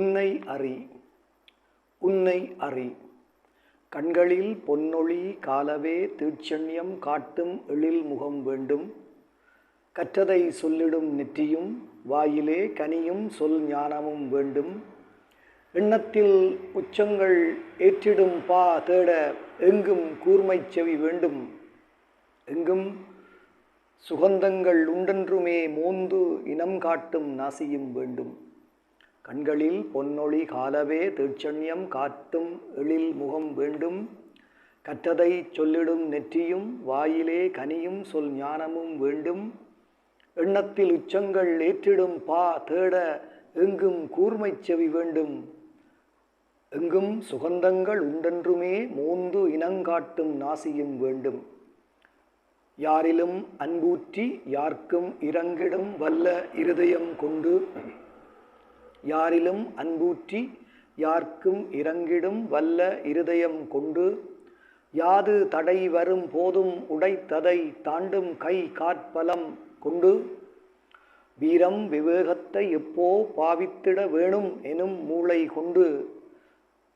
உன்னை அறி உன்னை அறி. கண்களில் பொன்னொழி காலவே தீட்சண்யம் காட்டும் எழில் முகம் வேண்டும். கற்றதை சொல்லிடும் நெற்றியும் வாயிலே கனியும் சொல் ஞானமும் வேண்டும். எண்ணத்தில் உச்சங்கள் ஏற்றிடும் பா தேட எங்கும் கூர்மைச் செவி வேண்டும். எங்கும் சுகந்தங்கள் உண்டென்றுமே மோந்து இனம் காட்டும் நாசியும் வேண்டும். கண்களில் பொன்னொழி காலவே திருச்சண்யம் காட்டும் எழில் முகம் வேண்டும். கற்றதை சொல்லிடும் நெற்றியும் வாயிலே கனியும் சொல் ஞானமும் வேண்டும். எண்ணத்தில் உச்சங்கள் ஏற்றிடும் பா தேட எங்கும் கூர்மைச் செவி வேண்டும். எங்கும் சுகந்தங்கள் உண்டென்றுமே மோந்து இனங்காட்டும் நாசியும் வேண்டும். யாரிலும் அன்பூற்றி யார்க்கும் இறங்கிடும் வல்ல இருதயம் கொண்டு யாரிலும் அன்பூற்றி யார்க்கும் இறங்கிடும் வல்ல இருதயம் கொண்டு யாது தடை வரும் போதும் உடைத்ததை தாண்டும் கை காற்பலம் கொண்டு வீரம் விவேகத்தை எப்போ பாவித்திட வேணும் எனும் மூளை கொண்டு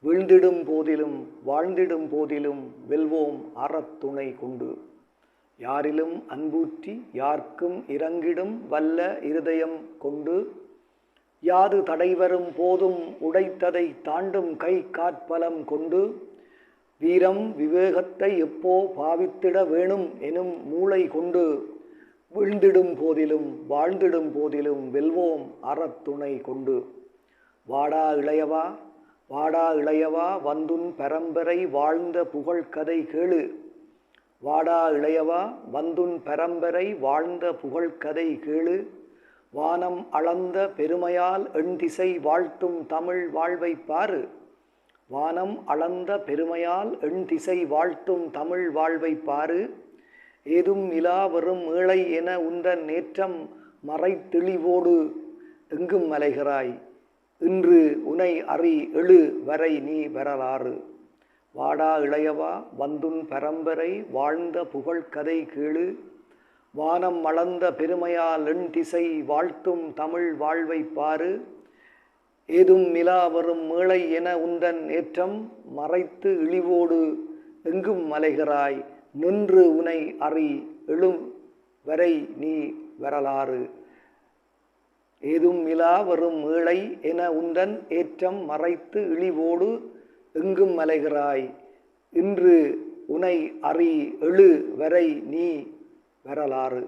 வீழ்ந்திடும் போதிலும் வாழ்ந்திடும் போதிலும் வெல்வோம் அறத்துணை கொண்டு. யாரிலும் அன்பூற்றி யார்க்கும் இறங்கிடும் வல்ல இருதயம் கொண்டு யாது தடைவரும் போதும் உடைத்ததை தாண்டும் கை காற்பலம் கொண்டு வீரம் விவேகத்தை எப்போ பாவித்திட வேணும் எனும் மூளை கொண்டு வீழ்ந்திடும் போதிலும் வாழ்ந்திடும் போதிலும் வெல்வோம் அறத்துணை கொண்டு. வாடா இளையவா வாடா இளையவா வந்துன் பரம்பரை வாழ்ந்த புகழ் கதை கேளு. வாடா இளையவா வந்துன் பரம்பரை வாழ்ந்த புகழ்கதை கேளு. வானம் அளந்த பெருமையால் எண்திசை வாழ்த்தும் தமிழ் வாழ்வை பாரு. வானம் அளந்த பெருமையால் எண்திசை வாழ்த்தும் தமிழ் வாழ்வை பாரு. ஏதும் இலா வரும் ஏழை என உந்த நேற்றம் மறைத்தெளிவோடு எங்கும் மலைகிறாய் இன்று உனை அறி எழு வரை நீ வரலாறு. வாடா இளையவா வந்துன் பரம்பரை வாழ்ந்த புகழ்கதை கேளு. வானம் மளந்த பெருமையால் எண் திசை வாழ்த்தும் தமிழ் வாழ்வை பாரு. ஏதும் மிலா வரும் மேளை என உந்தன் ஏற்றம் மறைத்து இழிவோடு எங்கும் மலைகிறாய். நின்று உனை அறி எழும் வரை நீ வரலாறு. ஏதும் மிலா வரும் ஏழை என உந்தன் ஏற்றம் மறைத்து இழிவோடு எங்கும் மலைகிறாய். இன்று உனை அறி எழு வரை நீ வரலாறு